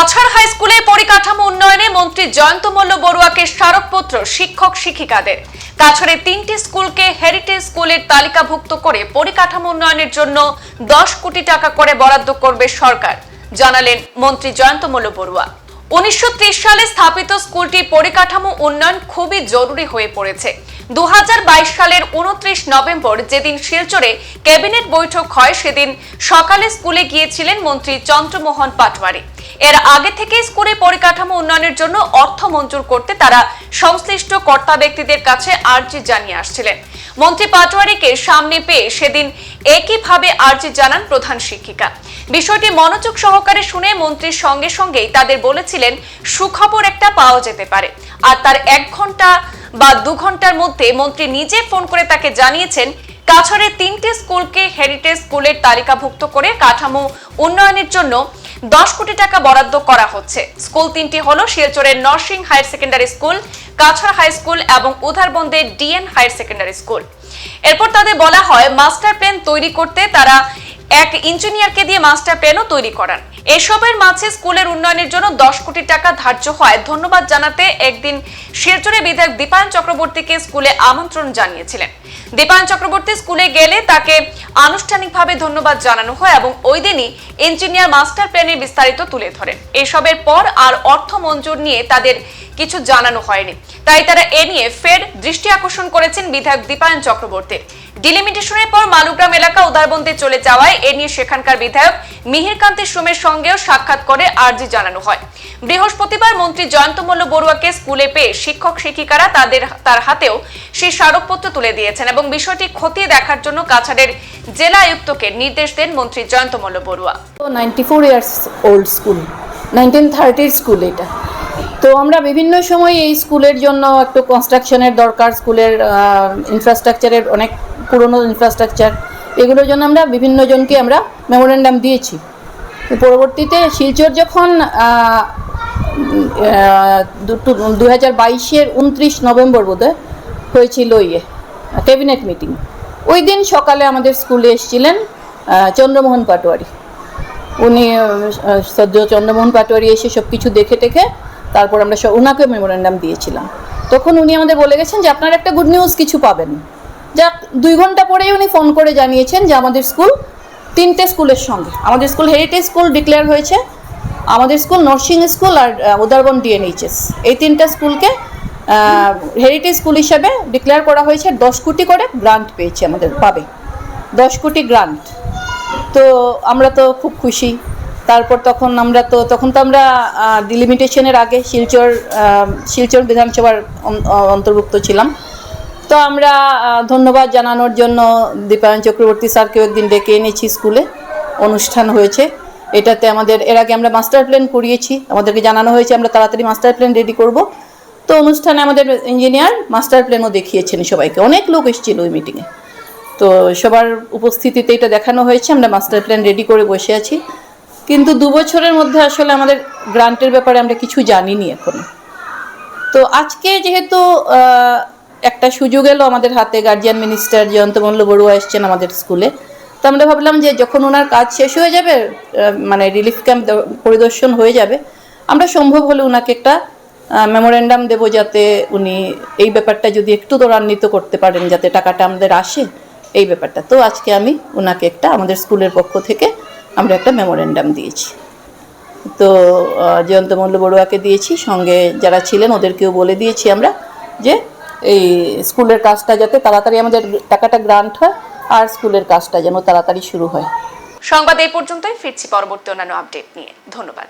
Cachar high স্কুলে পরিকাঠামো উন্নয়নে মন্ত্রী জয়ন্ত মল্ল বড়ুয়াকে স্মারকপত্র শিক্ষক শিক্ষিকাদের। কাছাড়ে তিনটি স্কুলকে হেরিটেজ স্কুলের তালিকাভুক্ত করে পরিকাঠামো উন্নয়নের জন্য দশ কোটি টাকা করে বরাদ্দ করবে সরকার, জানালেন মন্ত্রী জয়ন্ত মল্ল বড়ুয়া। উনিশশো ত্রিশ সালে স্থাপিত স্কুলটি পরিকাঠামো উন্নয়ন খুবই জরুরি হয়ে পড়েছে। দু হাজার বাইশ সালের উনত্রিশ নভেম্বর যেদিন শিলচরে ক্যাবিনেট বৈঠক হয়, সেদিন সকালে স্কুলে গিয়েছিলেন মন্ত্রী চন্দ্রমোহন পাটওয়ারি এর আগে থেকে স্কুলে পরিকাঠামো উন্নয়নের জন্য অর্থ মঞ্জুর করতে তারা সংশ্লিষ্ট কর্তা ব্যক্তিদের কাছে আর্জি জানিয়ে আসছিলেন। মন্ত্রী পাটোয়ারিকে সামনে পেয়ে সেদিন একইভাবে আর্জি জানান প্রধান শিক্ষিকা। বিষয়টি মনোযোগ সহকারে শুনে মন্ত্রীর সঙ্গে সঙ্গেই তাদের বলেছিলেন, সুখবর একটা পাওয়া যেতে পারে। আর তার এক ঘণ্টা বা দু ঘণ্টার মধ্যে মন্ত্রী নিজে ফোন করে তাকে জানিয়েছেন কাছাড়ের তিনটি স্কুলকে হেরিটেজ স্কুলের তালিকাভুক্ত করে কাঠামো উন্নয়নের জন্য দশ কোটি টাকা বরাদ্দ করা হচ্ছে। স্কুল তিনটি হল শিলচরের Narsing higher secondary school, Cachar high school এবং উধারবন্দের ডিএন হায়ার সেকেন্ডারি স্কুল। এরপর তাদের বলা হয়, মাস্টার প্ল্যান তৈরি করতে তারা এক ইঞ্জিনিয়ারকে দিয়ে মাস্টার প্ল্যানও তৈরি করান। এসবের মাঝে স্কুলের উন্নয়নের জন্য দশ কোটি টাকা ধার্য হয়। ধন্যবাদ জানাতে একদিন শিলচরে বিধায়ক দীপায়ন চক্রবর্তীকে স্কুলে আমন্ত্রণ জানিয়েছিলেন। দীপায়ন চক্রবর্তী স্কুলে গেলে তাকে আনুষ্ঠানিকভাবে ধন্যবাদ জানানো হয় এবং ওই দিনই ইঞ্জিনিয়ার মাস্টার প্ল্যানের বিস্তারিত তুলে ধরেন। এসবের পর আর অর্থ মঞ্জুর নিয়ে তাদের কিছু জানানো হয়নি। তাই তারা এ নিয়ে ফের দৃষ্টি আকর্ষণ করেছেন বিধায়ক দীপায়ন চক্রবর্তী। ডিলিমিটেশনের পর মালুগ্রাম এলাকা উদারবন্দে চলে যাওয়ায় এ নিয়ে সেখানকার বিধায়ক মিহিরকান্তি সোমের সঙ্গেও সাক্ষাৎ করে আর্জি জানানো হয়। বৃহস্পতিবার মন্ত্রী জয়ন্ত মল্ল বড়ুয়াকে স্কুলে পেয়ে শিক্ষক শিক্ষিকারা তাদের, তার হাতেও সেই স্মারকপত্র তুলে দিয়েছেন এবং বিষয়টি খতিয়ে দেখার জন্য কাছাড়ের জেলা আয়ুক্তকে নির্দেশ দেন মন্ত্রী Jayanta Malla Baruah ninety four years old school nineteen থার্টির school এটা। তো আমরা বিভিন্ন সময় এই স্কুলের জন্য একটু কনস্ট্রাকশনের দরকার স্কুলের ইনফ্রাস্ট্রাকচারের অনেক পুরনো ইনফ্রাস্ট্রাকচার এগুলোর জন্য আমরা বিভিন্ন জনকে আমরা মেমোরেন্ডাম দিয়েছি। পরবর্তীতে শিলচর যখন দু হাজার বাইশের উনত্রিশ নভেম্বর বোধহয় হয়েছিল ইয়ে ক্যাবিনেট মিটিং। ওই দিন সকালে আমাদের স্কুলে এসেছিলেন চন্দ্রমোহন পাটোয়ারি। উনি সদ্য চন্দ্রমোহন পাটোয়ারি এসে সব কিছু দেখে টেখে তারপর আমরা ওনাকে মেমোরেন্ডাম দিয়েছিলাম। তখন উনি আমাদের বলে গেছেন যে, আপনারা একটা গুড নিউজ কিছু পাবেন। যাক, দুই ঘণ্টা পরেই উনি ফোন করে জানিয়েছেন যে আমাদের স্কুল তিনটে স্কুলের সঙ্গে। আমাদের স্কুল হেরিটেজ স্কুল ডিক্লেয়ার হয়েছে, আমাদের স্কুল নরসিং স্কুল আর Udarban D N H S এই তিনটা স্কুলকে হেরিটেজ স্কুল হিসাবে ডিক্লেয়ার করা হয়েছে, দশ কোটি করে গ্রান্ট পেয়েছে আমাদের, পাবে। দশ কোটি গ্রান্ট। তো আমরা তো খুব খুশি। তারপর তখন আমরা তো, তখন তো আমরা ডিলিমিটেশনের আগে শিলচর শিলচর বিধানসভার অন্তর্ভুক্ত ছিলাম। তো আমরা ধন্যবাদ জানানোর জন্য দীপায়ন চক্রবর্তী স্যারকেও একদিন ডেকে এনেছি স্কুলে। অনুষ্ঠান হয়েছে। এটাতে আমাদের, এর আগে আমরা মাস্টার প্ল্যান করিয়েছি। আমাদেরকে জানানো হয়েছে, আমরা তাড়াতাড়ি মাস্টার প্ল্যান রেডি করব। তো অনুষ্ঠানে আমাদের ইঞ্জিনিয়ার মাস্টার প্ল্যানও দেখিয়েছেন সবাইকে। অনেক লোক এসেছিল ওই মিটিংয়ে। তো সবার উপস্থিতিতে এটা দেখানো হয়েছে, আমরা মাস্টার প্ল্যান রেডি করে বসে আছি। কিন্তু দু বছরের মধ্যে আসলে আমাদের গ্রান্টের ব্যাপারে আমরা কিছু জানিনি এখন। তো আজকে যেহেতু একটা সুযোগ এলো আমাদের হাতে গার্জিয়ান মিনিস্টার জয়ন্ত মল্ল বড়ুয়া এসছেন আমাদের স্কুলে তো আমরা ভাবলাম যে যখন ওনার কাজ শেষ হয়ে যাবে মানে রিলিফ ক্যাম্প পরিদর্শন হয়ে যাবে, আমরা সম্ভব হলে ওনাকে একটা মেমোরেন্ডাম দেবো যাতে উনি এই ব্যাপারটা যদি একটু ত্বরান্বিত করতে পারেন, যাতে টাকাটা আমাদের আসে এই ব্যাপারটা। তো আজকে আমি ওনাকে একটা আমাদের স্কুলের পক্ষ থেকে আমরা একটা মেমোরেন্ডাম দিয়েছি। তো জয়ন্ত মল্ল বড়ুয়াকে দিয়েছি, সঙ্গে যারা ছিলেন ওদেরকেও বলে দিয়েছি আমরা যে এই স্কুলের কাজটা যাতে তাড়াতাড়ি আমাদের টাকাটা গ্রান্ট হয় আর স্কুলের কাজটা যেন তাড়াতাড়ি শুরু হয়। সংবাদ এই পর্যন্তই, ফিরছি পরবর্তী অন্যান্য আপডেট নিয়ে। ধন্যবাদ।